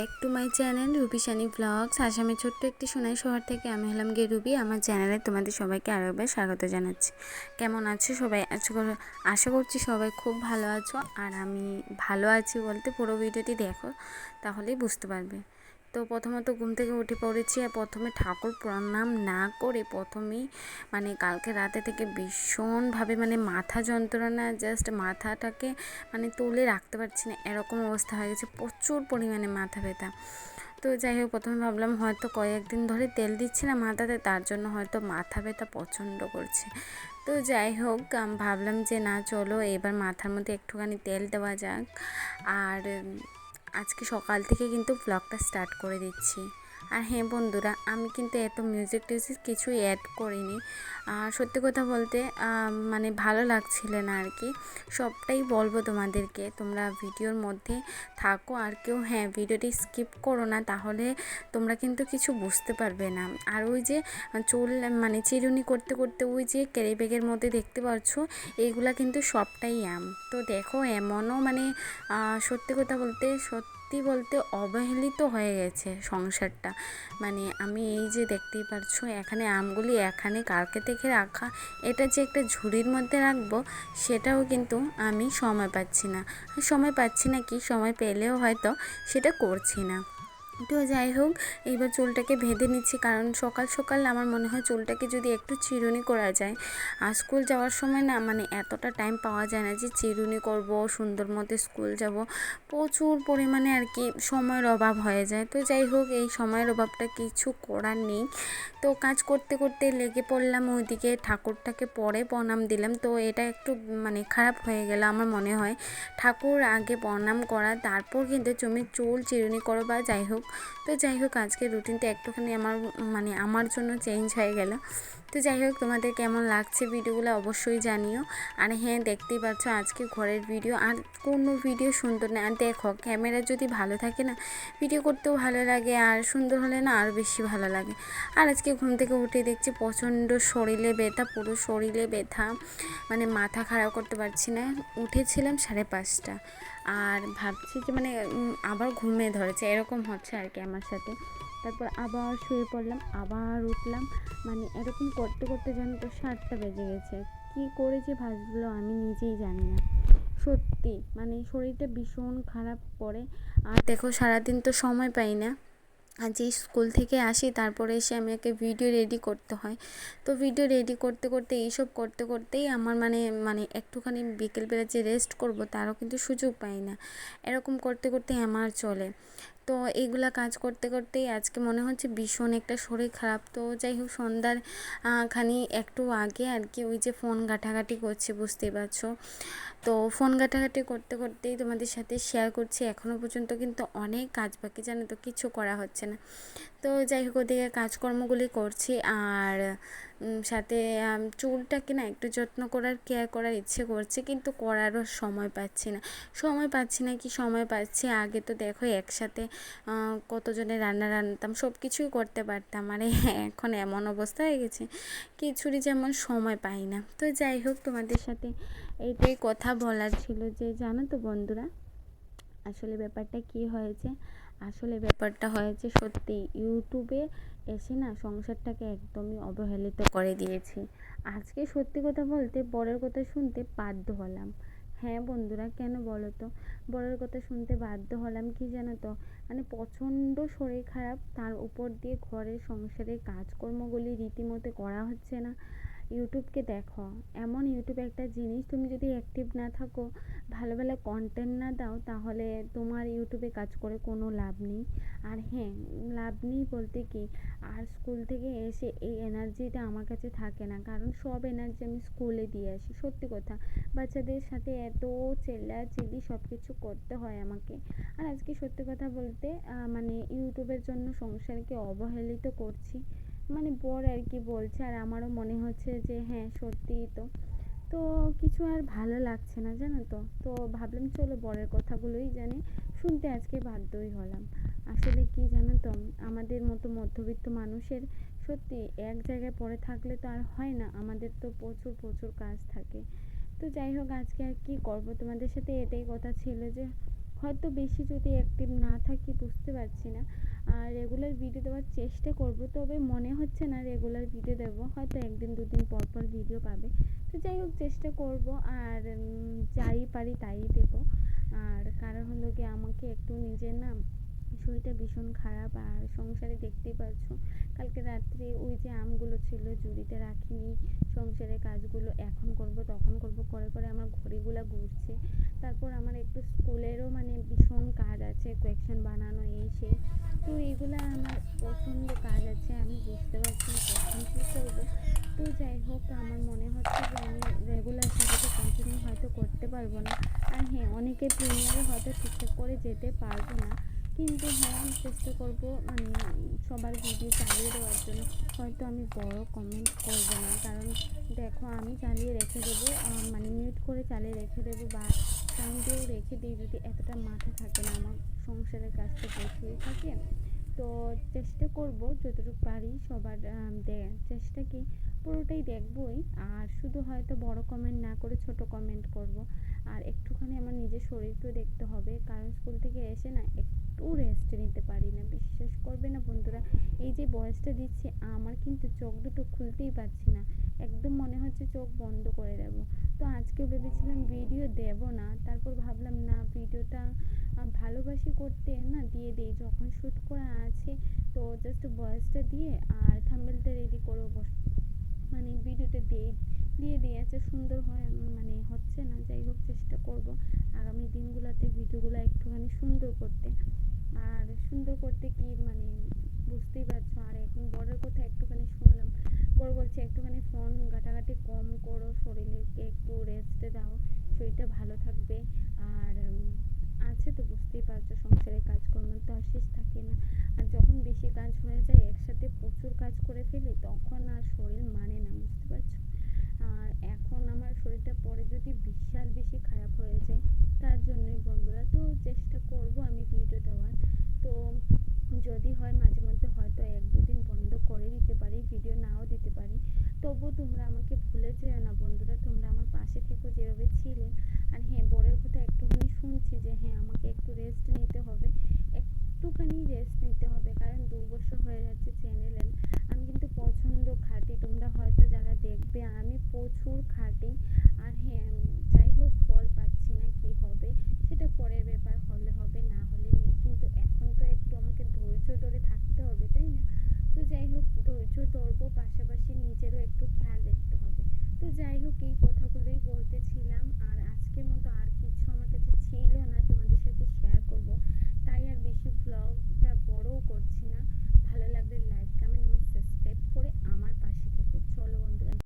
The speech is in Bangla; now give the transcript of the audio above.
Back to my channel Ruby Sunny vlogs আসামের ছোট্ট একটি সোনাই শহর থেকে আমি হলাম গিয়ে রুবি। আমার চ্যানেলে তোমাদের সবাইকে আরও একবার স্বাগত জানাচ্ছি। কেমন আছো সবাই? আশা আশা করছি সবাই খুব ভালো আছো। আর আমি ভালো আছি বলতে পুরো ভিডিওটি দেখো, তাহলেই বুঝতে পারবে। তো প্রথমত ঘুম থেকে উঠে পড়েছি আর প্রথমে ঠাকুর প্রণাম না করে প্রথমেই মানে কালকে রাতে থেকে ভীষণভাবে মানে মাথা যন্ত্রণা জাস্ট মাথাটাকে মানে তুলে রাখতে পারছি না। এরকম অবস্থা হয়ে গেছে, প্রচুর পরিমাণে মাথা ব্যথা। তো যাই হোক, প্রথমে ভাবলাম হয়তো কয়েকদিন ধরে তেল দিচ্ছি না মাথাতে, তার জন্য হয়তো মাথা ব্যথা প্রচণ্ড করছে। তো যাই হোক, ভাবলাম যে না, চলো এবার মাথার মধ্যে একটুখানি তেল দেওয়া যাক। আর আজকে সকাল থেকে কিন্তু ব্লগটা স্টার্ট করে দিচ্ছি। আর হ্যাঁ বন্ধুরা, আমি কিন্তু এত মিউজিক টিউজিক কিছুই অ্যাড করিনি। সত্যি কথা বলতে মানে ভালো লাগছিল না আর কি। সবটাই বলব তোমাদেরকে, তোমরা ভিডিওর মধ্যে থাকো। আর কেউ হ্যাঁ ভিডিওটি স্কিপ করো না, তাহলে তোমরা কিন্তু কিছু বুঝতে পারবে না। আর ওই যে চুল মানে চিরুনি করতে করতে ওই যে ক্যারি ব্যাগের মধ্যে দেখতে পাচ্ছ এইগুলা কিন্তু সবটাই আম। তো দেখো, এমনও মানে সত্যি কথা বলতে সত্যি বলতে অবহেলিত হয়ে গেছে সংসারটা। মানে আমি এই যে দেখতেই পারছ এখানে আমগুলি এখানে কালকে থেকে রাখা, এটা যে একটা ঝুড়ির মধ্যে রাখব, সেটাও কিন্তু আমি সময় পাচ্ছি না। সময় পাচ্ছি না কি? সময় পেলেও হয়তো সেটা করছি না। তো যাই হোক এইবার চুলটাকে বেঁধে নিচ্ছি। কারণ সকাল সকাল আমার মনে হয় চুলটাকে যদি একটু চিরুনি করা যায়। আর স্কুল যাওয়ার সময় না মানে এতটা টাইম পাওয়া যায় না যে চিরুনি করব, সুন্দর মতো স্কুল যাব। প্রচুর পরিমাণে আর কি সময়ের অভাব হয়ে যায়। তো যাই হোক, এই সময়ের অভাবটা কিছু করার নেই। তো কাজ করতে করতে লেগে পড়লাম, ওইদিকে ঠাকুরটাকে পরে প্রণাম দিলাম। তো এটা একটু মানে খারাপ হয়ে গেল আমার মনে হয়। ঠাকুর আগে প্রণাম করা, তারপর কিন্তু তুমি চুল চিরুনি করো বা যাই হোক তো যাই হোক আজকে রুটিনটা একটুখানি আমার মানে আমার জন্য চেঞ্জ হয়ে গেল। তো যাই হোক, তোমাদের কেমন লাগছে ভিডিওগুলো অবশ্যই জানিও। আর হ্যাঁ দেখতেই পাচ্ছ আজকে ঘরের ভিডিও। আর কোনো ভিডিও সুন্দর না। আর দেখো, ক্যামেরা যদি ভালো থাকে না, ভিডিও করতেও ভালো লাগে। আর সুন্দর হলে না আরও বেশি ভালো লাগে। আর আজকে ঘুম থেকে উঠে দেখছি প্রচণ্ড শরীরে ব্যথা, পুরো শরীরে ব্যথা। মানে মাথা খারাপ করতে পারছি না। উঠেছিলাম সাড়ে পাঁচটা। আর ভাবছি যে মানে আবার ঘুমে ধরেছে। এরকম হচ্ছে আর কি আমার সাথে। তারপর আবার শুয়ে পড়লাম, আবার উঠলাম। মানে এরকম করতে করতে যেন তো সাতটা বেজে গেছে। কি করে যে ভাজলো আমি নিজেই জানি না। সত্যি মানে শরীরটা ভীষণ খারাপ করে আর দেখো, সারাদিন তো সময় পাই না। আর যে স্কুল থেকে আসি, তারপরে এসে আমাকে ভিডিও রেডি করতে হয়। তো ভিডিও রেডি করতে করতে, এইসব করতে করতেই আমার মানে মানে একটুখানি বিকেলবেলা যে রেস্ট করব, তারও কিন্তু সুযোগ পাই না। এরকম করতে করতে আমার চলে। তো এইগুলা কাজ করতে করতেই আজকে মনে হচ্ছে ভীষণ একটা শরীর খারাপ। তো যাই হোক, সন্ধ্যার খানি একটু আগে আর কি ওই যে ফোন ঘাটাঘাটি করছি, বুঝতেই পারছ? তো ফোন ঘাটাঘাটি করতে করতেই তোমাদের সাথে শেয়ার করছি। এখনও পর্যন্ত কিন্তু অনেক কাজ বাকি, জানো তো, কিছু করা হচ্ছে না। তো যাই হোক, ওদিকে কাজকর্মগুলি করছি। আর সাথে চুলটাকে না একটু যত্ন করার কেয়ার করার ইচ্ছে করছে, কিন্তু করারও সময় পাচ্ছি না। সময় পাচ্ছি না কি সময় পাচ্ছি? আগে তো দেখো একসাথে কতজনে রান্না রান্নাতাম সব কিছুই করতে পারতাম। আর এখন এমন অবস্থা হয়ে গেছে কিছুরই যেমন সময় পাই না। তো যাই হোক, তোমাদের সাথে এইটাই কথা বলার ছিল যে, জানো তো বন্ধুরা, আসলে ব্যাপারটা কি হয়েছে? আসলে ব্যাপারটা হয়েছে সত্যি, ইউটিউবে এসে না সংসারটাকে একদমই অবহেলিত করে দিয়েছি। আজকে সত্যি কথা বলতে বরের কথা শুনতে বাধ্য হলাম। হ্যাঁ বন্ধুরা, কেন বলো তো? বরের কথা শুনতে বাধ্য হলাম কি জানো তো? মানে প্রচণ্ড শরীর খারাপ, তার উপর দিয়ে ঘরের সংসারের কাজকর্মগুলি রীতিমতো করা হচ্ছে না। ইউটিউবকে দেখো। এমন ইউটিউব একটা জিনিস, তুমি যদি অ্যাক্টিভ না থাকো, ভালো ভালো কন্টেন্ট না দাও, তাহলে তোমার ইউটিউবে কাজ করে কোনো লাভ নেই। আর হ্যাঁ লাভ নেই বলতে কি, আর স্কুল থেকে এসে এই এনার্জিটা আমার কাছে থাকে না। কারণ সব এনার্জি আমি স্কুলে দিয়ে আসি, সত্যি কথা। বাচ্চাদের সাথে এত চেল্লাচিল্লি সব কিছু করতে হয় আমাকে। আর আজকে সত্যি কথা বলতে মানে ইউটিউবের জন্য সংসারকে অবহেলিত করছি। মানে বর আর কি বলছে, আর আমারও মনে হচ্ছে যে হ্যাঁ সত্যিই তো। তো কিছু আর ভালো লাগছে না, জানো তো? তো ভাবলাম চলো বরের কথাগুলোই জানি, শুনতে আজকে বাধ্যই হলাম। আসলে কি জানো তো, আমাদের মতো মধ্যবিত্ত মানুষের সত্যি এক জায়গায় পড়ে থাকলে তো আর হয় না, আমাদের তো প্রচুর প্রচুর কাজ থাকে। তো যাই হোক, আজকে আর কি করব? তোমাদের সাথে এটাই কথা ছিল যে, হয়তো বেশি যদি অ্যাক্টিভ না থাকি, বুঝতে পারছি না। আর রেগুলার ভিডিও দেওয়ার চেষ্টা করব, তবে মনে হচ্ছে না রেগুলার ভিডিও দেবো। হয়তো একদিন, দুদিন পর পর ভিডিও পাবে। তো যাই হোক, চেষ্টা করব আর যাই পারি তাই দেবো। আর কারণ হলো কি আমাকে একটু নিজের না শরীরটা ভীষণ খারাপ, আর সংসারে দেখতেই পাচ্ছ, কালকে রাত্রে ওই যে আমগুলো ছিল জুড়িতে রাখিনি, সংসারের কাজগুলো এখন করব, তখন করব করে করে আমার ঘড়িগুলো ঘুরছে, তারপর আমার একটু স্কুলেরও মানে ভীষণ কাজ আছে, কোয়েকশন বানানো, এই সেই, তো এগুলো আমার প্রচণ্ড কাজ আছে, আমি বুঝতে পারছি কখন কী করব, তো যাই হোক, আমার মনে হচ্ছে যে আমি রেগুলার ভিডিওটা কন্টিনিউ হয়তো করতে পারব না, আর হ্যাঁ অনেকে প্রিমিয়ারে হয়তো ঠিকঠাক করে যেতে পারব না কিন্তু হ্যাঁ আমি চেষ্টা করব মানে সবার ভিডিও চালিয়ে দেওয়ার জন্য। হয়তো আমি বড় কমেন্ট করব না, কারণ দেখো আমি চালিয়ে রেখে দেবো মানে মিউট করে চালিয়ে রেখে দেবো বা সাউন্ড দিয়েও রেখে দিই যদি এতটা মাথা থাকে না, আমার সংসারের কাজটা প্রচুরই থাকে। তো চেষ্টা করব, যতটুকু পারি সবার চেষ্টা কি পুরোটাই দেখবই। আর শুধু হয়তো বড় কমেন্ট না করে ছোট কমেন্ট করব। আর একটুখানি আমার নিজের শরীরকেও দেখতে হবে, কারণ স্কুল থেকে এসে না একটু রেস্ট নিতে পারি না, বিশ্বাস করবে না বন্ধুরা। এই যে বয়সটা দিচ্ছি, আমার কিন্তু চোখ দুটো খুলতেই পারছি না। একদম মনে হচ্ছে চোখ বন্ধ করে দেব। তো আজকেও ভেবেছিলাম ভিডিও দেব না, তারপর ভাবলাম না ভিডিওটা ভালোবাসি করতে না দিয়ে দিই, যখন শ্যুট করা আছে, তো জাস্ট ভয়েসটা দিয়ে আর থাম্বেলটা রেডি করে মানে ভিডিওটা দিয়ে দিয়ে দিয়েছে সুন্দর হয় মানে হচ্ছে না, যাই হোক চেষ্টা করব। আগামী দিনগুলোতে ভিডিওগুলো একটুখানি সুন্দর করতে। আর সুন্দর করতে কি মানে বুঝতেই পারছ? আর এখন বড়ের কথা একটুখানি শুনলাম। বড় বলছে, একটুখানি ফোন ঘাটাঘাটি কম করো, শরীরকে একটু রেস্ট দাও, শরীরটা ভালো থাকবে। আর আছে তো, বুঝতেই পারছ সংসারের কাজকর্ম তো আর শেষ থাকে না। আর যখন বেশি কাজ হয়ে যায়, একসাথে প্রচুর কাজ করে ফেলি, তখন আর শরীর মানে না, বুঝতে পারছ? আর এখন আমার শরীরটা পরে যদি বিশাল বেশি খারাপ হয়ে যায় তার জন্যই বন্ধুরা, তো চেষ্টা করব আমি ভিডিও দেওয়ার। তো যদি হয় মাঝে মধ্যে হয়তো এক দুদিন বন্ধ করে দিতে পারি ভিডিও নাও দিতে পারি। তবু তোমরা আমাকে ভুলে যেও না বন্ধুরা, তোমরা আমার পাশে থেকে যেভাবে ছিলে। আর হ্যাঁ বরের কথা একটুখানি শুনছি যে হ্যাঁ আমাকে একটু রেস্ট নিতে হবে। একটুখানি রেস্ট নিতে হবে, কারণ দু বছর হয়ে যাচ্ছে চ্যানেলে আমি কিন্তু পছন্দ খাটি, তোমরা হয়তো যারা দেখবে, আমি প্রচুর খাটি। আর হ্যাঁ যাই হোক এই কথাগুলোই বলতেছিলাম। আর আজকের মতো আর কিছু আমার কাছে ছিল না, তোমাদের সাথে শেয়ার করব। তাই আর বেশি ব্লগটা বড়ও করছি না। ভালো লাগলে লাইক কমেন্ট এবং সাবস্ক্রাইব করে আমার পাশে থেকো। চলো বন্ধুরা।